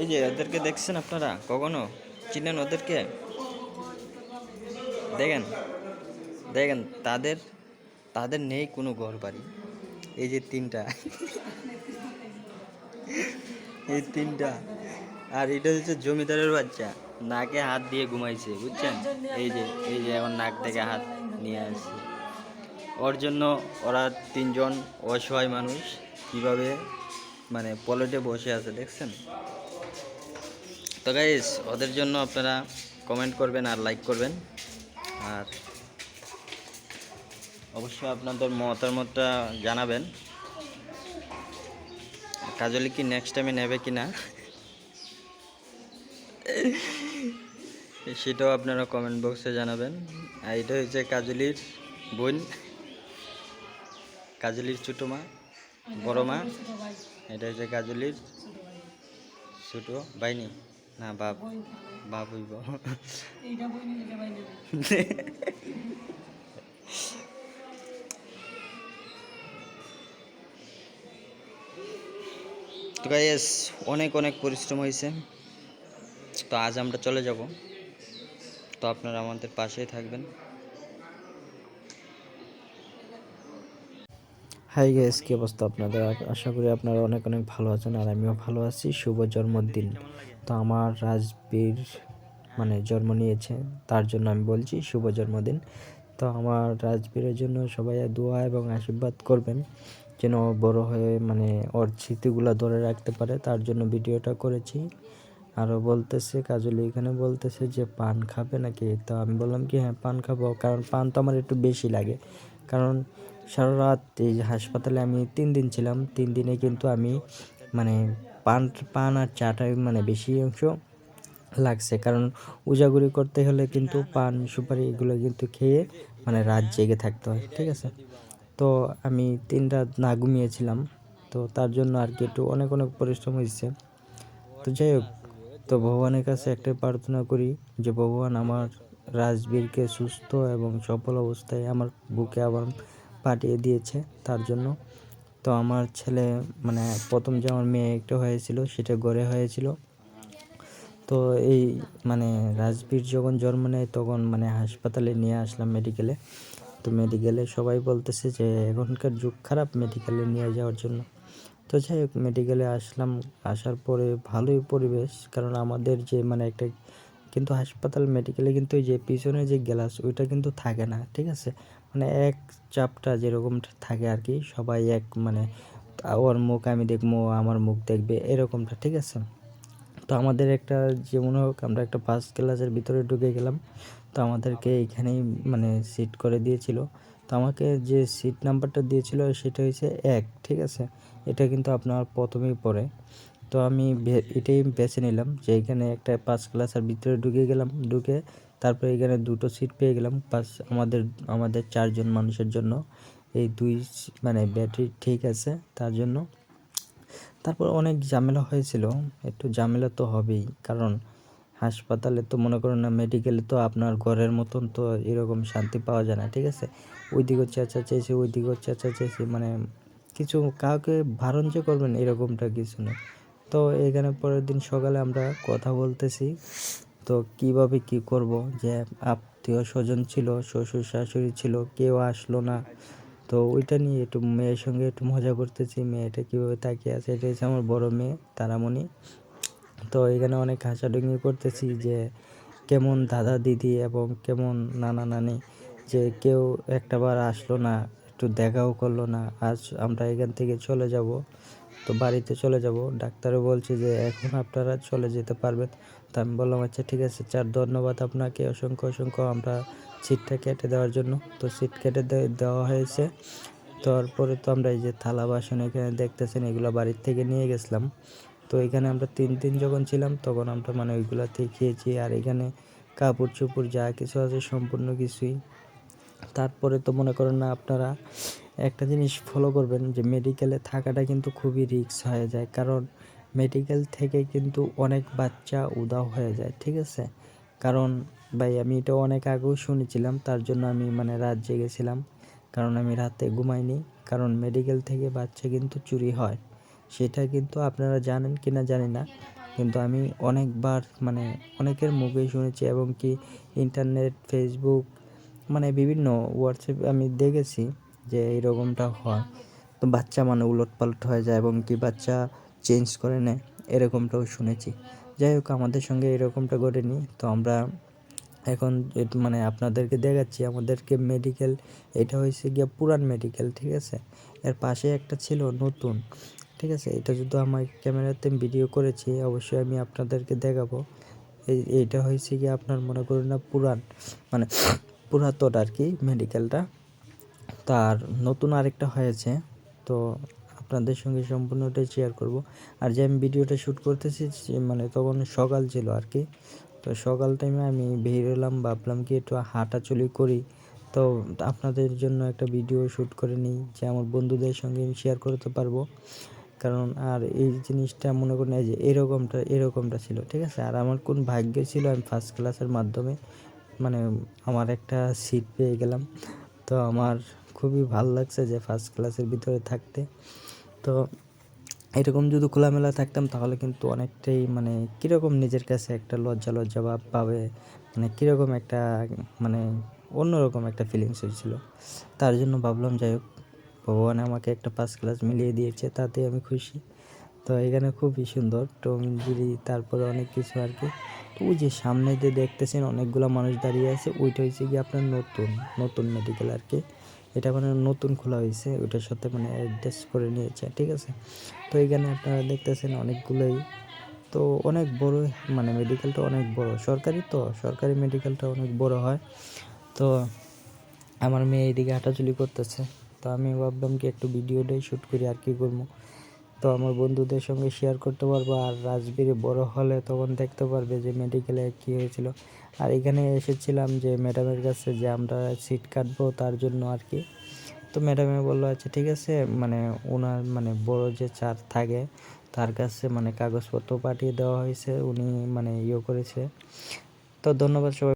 এই যে ওদেরকে দেখছেন আপনারা? কখনো? চিনেন ওদেরকে? দেখেন দেখেন, তাদের তাদের নেই কোনো ঘর বাড়ি এই যে তিনটা। এই তিনটা। আর এটা হচ্ছে জমিদারের বাচ্চা। নাকে হাত দিয়ে ঘুমাইছে, বুঝছেন? এই যে এই যে এখন নাক থেকে হাত নিয়ে আসছে। ওর জন্য ওরা তিনজন অসহায় মানুষ। কীভাবে মানে পলেটে বসে আছে, দেখছেন? তো গাইজ ওদের জন্য আপনারা কমেন্ট করবেন আর লাইক করবেন। আর অবশ্যই আপনাদের মতামতটা জানাবেন। কাজলি কি নেক্সট টাইমে নেবে কি না সেটাও আপনারা কমেন্ট বক্সে জানাবেন। আর এটা হচ্ছে কাজলির বোন। কাজলির ছোটো মা, বড় মা। এটা হচ্ছে কাজলির ছোটো বাইনি না বাপ বাপ হইব তো গাইস অনেক অনেক পরিশ্রম হয়েছে। তো আজ আমরা চলে যাব। তো আপনারা আমাদের পাশেই থাকবেন। হাই গাইস কি অবস্থা আপনাদের? আশা করি আপনারা অনেক অনেক ভালো আছেন আর আমিও ভালো আছি। শুভ জন্মদিন। তো আমার রাজবীর মানে জন্ম নিয়েছে, তার জন্য আমি বলছি শুভ জন্মদিন। তো আমার রাজবীরের জন্য সবাই দোয়া এবং আশীর্বাদ করবেন যেন বড় হয়ে মানে ওর স্মৃতিগুলো ধরে রাখতে পারে। তার জন্য ভিডিওটা করেছি। আরও বলতেছে, কাজলি এখানে বলতেছে যে, পান খাবে নাকি? তো আমি বললাম কি হ্যাঁ পান খাব। কারণ পান তো আমার একটু বেশি লাগে। কারণ সারা রাত এই হাসপাতালে আমি তিন দিন ছিলাম। তিন দিনে কিন্তু আমি মানে পান পান আর চাটাই মানে বেশি অংশ লাগছে। কারণ উজাগুড়ি করতে হলে কিন্তু পান, সুপারি এগুলো কিন্তু খেয়ে মানে রাত জেগে থাকতে হয়, ঠিক আছে? তো আমি তিন রাত না ঘুমিয়েছিলাম, তো তার জন্য আর কি একটু অনেক অনেক পরিশ্রম হয়েছে। তো যাই হোক, তো ভগবানের কাছে একটাই প্রার্থনা করি যে ভগবান আমার রাজবীরকে সুস্থ এবং সফল অবস্থায় আমার বুকে আবার পাঠিয়ে দিয়েছে তার জন্য। তো আমার ছেলে মানে প্রথম যে আমার মেয়ে একটা হয়েছিল, সেটা গড়ে হয়েছিল। তো এই মানে রাজবীর যখন জন্ম নেয়, তখন মানে হাসপাতালে নিয়ে আসলাম মেডিকেলে তো মেডিকেলে সবাই বলতেছে যে, এখনকার যুগ খারাপ মেডিকেলে নিয়ে যাওয়ার জন্য। তো যাই হোক মেডিকেলে আসলাম। আসার পরে ভালোই পরিবেশ, কারণ আমাদের যে মানে একটা, কিন্তু হাসপাতাল মেডিকেলে কিন্তু যে পিছনে যে গ্লাস ওইটা কিন্তু থাকে না, ঠিক আছে? মানে এক চাপটা যেরকম থাকে আর কি, সবাই এক মানে ওর মুখ আমি দেখব আমার মুখ দেখবে, এরকমটা, ঠিক আছে? তো আমাদের একটা যেমন হোক, আমরা একটা ফার্স্ট ক্লাসের ভিতরে ঢুকে গেলাম। তো আমাদেরকে এইখানেই মানে সিট করে দিয়েছিল। তো আমাকে যে সিট নাম্বারটা দিয়েছিল, সেটা হয়েছে এক, ঠিক আছে? এটা কিন্তু আপনার প্রথমেই পড়ে। তো আমি এটাই বেছে নিলাম যে এখানে একটা পাঁচ ক্লাসের ভিতরে ঢুকে গেলাম। ঢুকে তারপরে এখানে দুটো সিট পেয়ে গেলাম প্লাস আমাদের আমাদের চারজন মানুষের জন্য। এই দুই মানে ব্যাটারি ঠিক আছে তার জন্য। তারপর অনেক ঝামেলা হয়েছিল, একটু ঝামেলা তো হবেই, কারণ হাসপাতালে তো মনে করেন না মেডিকেলে তো আপনার ঘরের মতন তো এরকম শান্তি পাওয়া যায় না, ঠিক আছে? ওইদিকেও চেঁচা চেয়েছি ওইদিকেও চেঁচা চেয়েছি মানে কিছু কাউকে বারণ যে করবেন এরকমটা কিছু নেই তো এখানে পরের দিন সকালে আমরা কথা বলতেছি। তো কীভাবে কি করব যে আত্মীয় স্বজন ছিল, শ্বশুর শাশুড়ি ছিল, কেউ আসলো না। তো ওইটা নিয়ে একটু মেয়ের সঙ্গে একটু মজা করতেছি, মেয়েটা কীভাবে তাকিয়ে আছে এটা হচ্ছে আমার বড় মেয়ে তারামণি। তো এখানে অনেক হাসাডুঙ্গি করতেছি যে কেমন দাদা দিদি এবং কেমন নানা নানি যে কেউ একটাবার আসলো না, একটু দেখাও করল না, আজ আমরা এখান থেকে চলে যাব। তো বাড়িতে চলে যাব। ডাক্তারও বলছে যে এখন আপনারা চলে যেতে পারবেন। তো আমি বললাম আচ্ছা ঠিক আছে, স্যার, ধন্যবাদ আপনাকে। অসংখ্য অসংখ্য আমরা সিটটা কেটে দেওয়ার জন্য। তো সিট কেটে দেওয়া হয়েছে। তারপরে তো আমরা এই যে থালা বাসন এখানে দেখতেছেন, এগুলো বাড়ির থেকে নিয়ে গেছিলাম। তো এখানে আমরা তিন দিন যখন ছিলাম, তখন আমরা মানে ওইগুলাতেই খেয়েছি। আর এখানে কাপড় চোপড় যা কিছু আছে, সম্পূর্ণ কিছুই। তারপরে তো মনে করেন না আপনারা, একটা জিনিস ফলো করবেন যে মেডিকেলে থাকাটা কিন্তু খুবই রিস্ক হয়ে যায়। কারণ মেডিকেল থেকে কিন্তু অনেক বাচ্চা উদাও হয়ে যায়, ঠিক আছে? কারণ ভাই, আমি এটা অনেক আগেও শুনেছিলাম, তার জন্য আমি মানে রাত জেগেছিলাম, কারণ আমি রাতে ঘুমাইনি, কারণ মেডিকেল থেকে বাচ্চা কিন্তু চুরি হয়, সেটা কিন্তু আপনারা জানেন কি না জানি না, কিন্তু আমি অনেকবার মানে অনেকের মুখে শুনেছি এবং কি ইন্টারনেট ফেসবুক মানে বিভিন্ন হোয়াটসঅ্যাপ আমি দেখেছি যে এরকমটা হয়। তো বাচ্চা মানে উলট পালট হয়ে যায় এবং কি বাচ্চা চেঞ্জ করে নেয়, এরকমটাও শুনেছি। যাই হোক, আমাদের সঙ্গে এরকমটা করে ঘটেনি। তো আমরা এখন মানে আপনাদেরকে দেখাচ্ছি, আমাদেরকে মেডিকেল এটা হয়েছে গিয়া পুরান মেডিকেল ঠিক আছে? এর পাশে একটা ছিল নতুন, ঠিক আছে? এটা যদি আমার ক্যামেরাতে ভিডিও করেছি, অবশ্যই আমি আপনাদেরকে দেখাবো। এই এইটা হয়েছে গিয়ে আপনার মনে করুন না পুরান মানে পুরাতন আর কি মেডিকেলটা তার নতুন আরেকটা হয়েছে, তো আপনাদের সঙ্গে সম্পূর্ণটাই শেয়ার করব। আর যে আমি ভিডিওটা শ্যুট করতেছি মানে তখন সকাল ছিল আর কি। তো সকাল টাইমে আমি বের হলাম, ভাবলাম কি একটু হাঁটাচলি করি। তো আপনাদের জন্য একটা ভিডিও শ্যুট করে নিই, যে আমার বন্ধুদের সঙ্গে আমি শেয়ার করতে পারব। কারণ আর এই জিনিসটা মনে করেন, এই যে এরকমটা এরকমটা ছিল, ঠিক আছে? আর আমার কোন ভাগ্য ছিল, আমি ফার্স্ট ক্লাসের মাধ্যমে মানে আমার একটা সিট পেয়ে গেলাম। তো আমার খুবই ভালো লাগছে যে ফার্স্ট ক্লাসের ভিতরে থাকতে। তো এরকম যদি খোলামেলা থাকতাম, তাহলে কিন্তু অনেকটাই মানে কীরকম নিজের কাছে একটা লজ্জা লজ্জা ভাব পাবে মানে কীরকম একটা মানে অন্যরকম একটা ফিলিংস হয়েছিল। তার জন্য ভাবলাম, যাই হোক, ভগবান আমাকে একটা ফার্স্ট ক্লাস মিলিয়ে দিয়েছে তাতে আমি খুশি। তো এখানে খুবই সুন্দর টম জিরি, তারপরে অনেক কিছু আর কি। তো ওই যে সামনে যে দেখতেছেন, অনেকগুলো মানুষ দাঁড়িয়ে আছে, ওইটা হচ্ছে কি আপনার নতুন নতুন মেডিকেল আর কি। এটা মানে নতুন খোলা হয়েছে ওইটার সাথে মানে অ্যাডজাস্ট করে নিয়েছে, ঠিক আছে? তো এখানে আপনারা দেখতেছেন অনেকগুলোই। তো অনেক বড় মানে মেডিকেলটা অনেক বড়। সরকারি তো, সরকারি মেডিকেলটা অনেক বড় হয়। তো আমার মেয়ে এদিকে হাঁটাচুলি করতেছে। তো আমি ভাবলাম কি একটু ভিডিওটাই শ্যুট করি, আর কি করব? তো আমার বন্ধুদের সঙ্গে শেয়ার করতে পারব। আর রাজবীরে বড় হলে তখন দেখতে পারবে যে মেডিকেলে কী হয়েছিল। আর এখানে এসেছিলাম যে ম্যাডামের কাছে যে আমরা সিট কাটবো তার জন্য আর কি। তো ম্যাডামে বলল আচ্ছা ঠিক আছে। মানে ওনার মানে বড় যে চার থাকে, তার কাছে মানে কাগজপত্র পাঠিয়ে দেওয়া হয়েছে। উনি মানে ইয়ে করেছে। তো ধন্যবাদ সবাই।